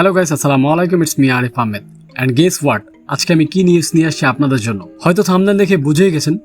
Hello guys আসসালামু আলাইকুম it's me Arif Ahmed and guess what আজকে আমি কি নিউজ নিয়ে আসছি আপনাদের জন্য? হয়তো থামদান দেখে বুঝেই গেছেন।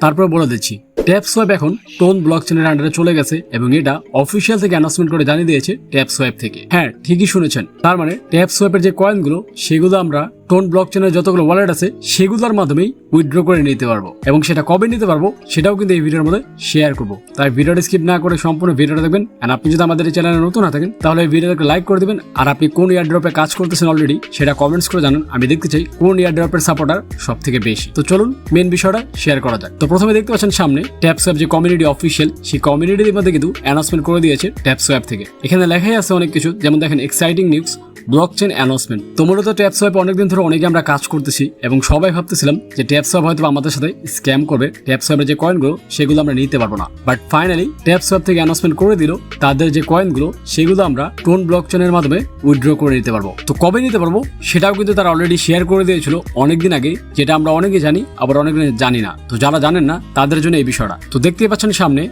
তারপর বলে দিচ্ছি। ট্যাপ এখন টোন ব্লক চেনের আন্ডারে চলে গেছে এবং এটা অফিসিয়াল থেকে অ্যানাউন্সমেন্ট করে জানিয়ে দিয়েছে ট্যাপ থেকে। হ্যাঁ ঠিকই শুনেছেন। তার মানে ট্যাপ যে কয়েনগুলো সেগুলো আমরা টোন ব্লক চেনের যতগুলো ওয়ালেট আছে, সেগুলোর মাধ্যমেই উইথড্র করে নিতে পারব। এবং সেটা কবে নিতে পারব, সেটাও কিন্তু এই ভিডিওর মধ্যে শেয়ার করব। তাই ভিডিওটা স্কিপ না করে সম্পূর্ণ ভিডিওটা দেখবেন। আর আপনি যদি আমাদের এই চ্যানেলে নতুন না থাকেন, তাহলে এই ভিডিওটাকে লাইক করে দিবেন। আর আপনি কোন ইয়ারড্রপে কাজ করতেছেন অলরেডি সেটা কমেন্টস করে জানান। আমি দেখতে চাই কোন ইয়ার ইয়ারড্রপের সাপোর্টার সব থেকে বেশি। তো চলুন মেন বিষয়টা শেয়ার করা যাক। তো প্রথমে দেখতে পাচ্ছেন সামনে ট্যাপসোয়াপ যে কমিউনিটি অফিসিয়াল সেই কমিউনিটির মধ্যে কিন্তু অ্যানাউন্সমেন্ট করে দিয়েছে ট্যাপসোয়াপ থেকে। এখানে লেখাই আছে অনেক কিছু, যেমন দেখেন exciting news blockchain announcement তো মূলত ট্যাপ অনেকদিন ধরে অনেকে আমরা কাজ করতেছি এবং সবাই ভাবতেছিলাম যে ট্যাপ সোয়াপ হয়তো আমাদের সাথে স্ক্যাম করবে ট্যাপ সোয়াপের যে কয়েনগুলো সেগুলো আমরা নিতে পারব না। বাট ফাইনালি ট্যাপ সোয়াপ থেকে অ্যানাউন্সমেন্ট করে দিল, তাদের যে কয়েনগুলো সেগুলো আমরা টোন ব্লক চেনের মাধ্যমে উইথড্র করে নিতে পারব। তো কবে নিতে পারব, সেটাও কিন্তু তারা অলরেডি শেয়ার করে দিয়েছিল অনেকদিন আগে, যেটা আমরা অনেকে জানি, আবার অনেকে জানি না। তো যারা জানেন না, তাদের জন্য এই বিষয়টা তো দেখতেই পাচ্ছেন সামনে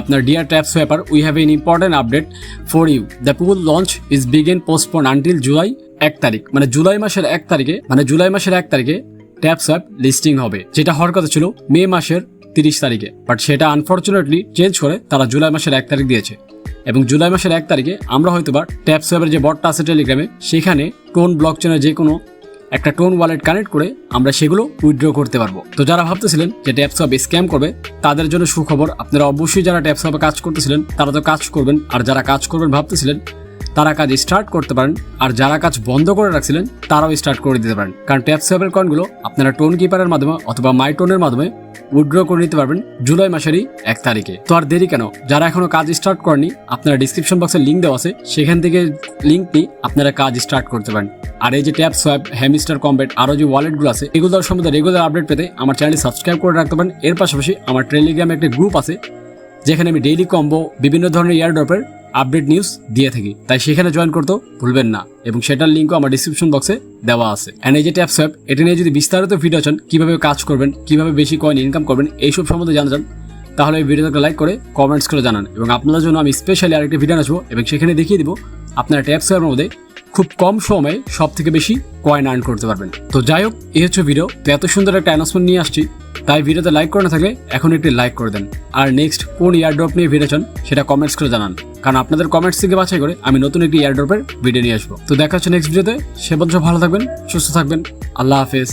আপনার dear Tap Swapper we have an important update for you the pool launch is begin postpone until July এক তারিখ। মানে জুলাই মাসের এক তারিখে মানে জুলাই মাসের এক তারিখে ট্যাপ সোয়াপ লিস্টিং হবে। যেটা হওয়ার কথা ছিল মে মাসের তিরিশ তারিখে। বাট সেটা আনফর্চুনেটলি চেঞ্জ করে তারা জুলাই মাসের এক তারিখ দিয়েছে। এবং জুলাই মাসের এক তারিখে আমরা হয়তোবা ট্যাপ সোয়াপের যে বটটা আছে টেলিগ্রামে সেখানে টোন ব্লক চেনের যে কোনো একটা টোন ওয়ালেট কানেক্ট করে আমরা সেগুলো উইথড্র করতে পারব। তো যারা ভাবতেছিলেন যে ট্যাপসপ স্ক্যাম করবে, তাদের জন্য সুখবর, আপনারা অবশ্যই যারা ট্যাপসপে কাজ করতেছিলেন, তারা তো কাজ করবেন, আর যারা কাজ করবেন ভাবতেছিলেন, তারা কাজ স্টার্ট করতে পারেন, আর যারা কাজ বন্ধ করে রাখছিলেন, তারাও স্টার্ট করে দিতে পারেন। কারণ ট্যাপসপের কয়েনগুলো আপনারা টোন কিপারের মাধ্যমে অথবা মাই টোনের মাধ্যমে উইথড্র করে নিতে পারবেন জুলাই মাসেরই এক তারিখে। তো আর দেরি কেন? যারা এখনও কাজ স্টার্ট করেনি, আপনারা ডিসক্রিপশন বক্সে লিঙ্ক দেওয়া আছে। সেখান থেকে লিঙ্ক নিয়ে আপনারা কাজ স্টার্ট করতে পারেন। আর এই যে ট্যাপ সোয়াপ হ্যামিস্টার কম্বেট আরও যে ওয়ালেটগুলো আছে, এগুলোর সম্বন্ধে রেগুলার আপডেট পেতে আমার চ্যানেল সাবস্ক্রাইব করে রাখতে পারেন। এর পাশাপাশি আমার টেলিগ্রামে একটা গ্রুপ আছে, যেখানে আমি ডেইলি কম্বো বিভিন্ন ধরনের ইয়ারড্রপের আপডেট নিউজ দিয়ে থাকি। তাই সেখানে জয়েন করতেও ভুলবেন না এবং সেটার লিঙ্কও আমার ডিসক্রিপশন বক্সে দেওয়া আছে। অ্যান্ড এই যে ট্যাপ অ্যাপ এটা নিয়ে যদি বিস্তারিত ভিডিও চান, কীভাবে কাজ করবেন, কীভাবে বেশি কয়েন ইনকাম করবেন, এইসব সম্বন্ধে জানা যান তাহলে এই ভিডিওটাকে লাইক করে কমেন্টস করে জানান। এবং আপনাদের জন্য আমি স্পেশালি আরেকটি ভিডিও আসব এবং সেখানে দেখিয়ে দিব আপনারা ট্যাপ সোয়াপের মধ্যে খুব কম সময়ে সব থেকে বেশি কয়েন আর্ন করতে পারবেন। তো যাই হোক, এই হচ্ছে ভিডিও তো এত সুন্দর একটা অ্যানাউন্সমেন্ট নিয়ে আসছি। তাই ভিডিওতে লাইক করে না থাকলে এখন একটি লাইক করে দেন। আর নেক্সট কোন ইয়ারড্রপ নিয়ে ভিডিও চান, সেটা কমেন্টস করে জানান। কারণ আপনাদের কমেন্টস থেকে বাছাই করে আমি নতুন একটি এয়ারড্রপের ভিডিও নিয়ে আসব। তো দেখা হচ্ছে নেক্সট ভিডিওতে সে পর্যন্ত ভালো থাকবেন, সুস্থ থাকবেন। আল্লাহ হাফেজ।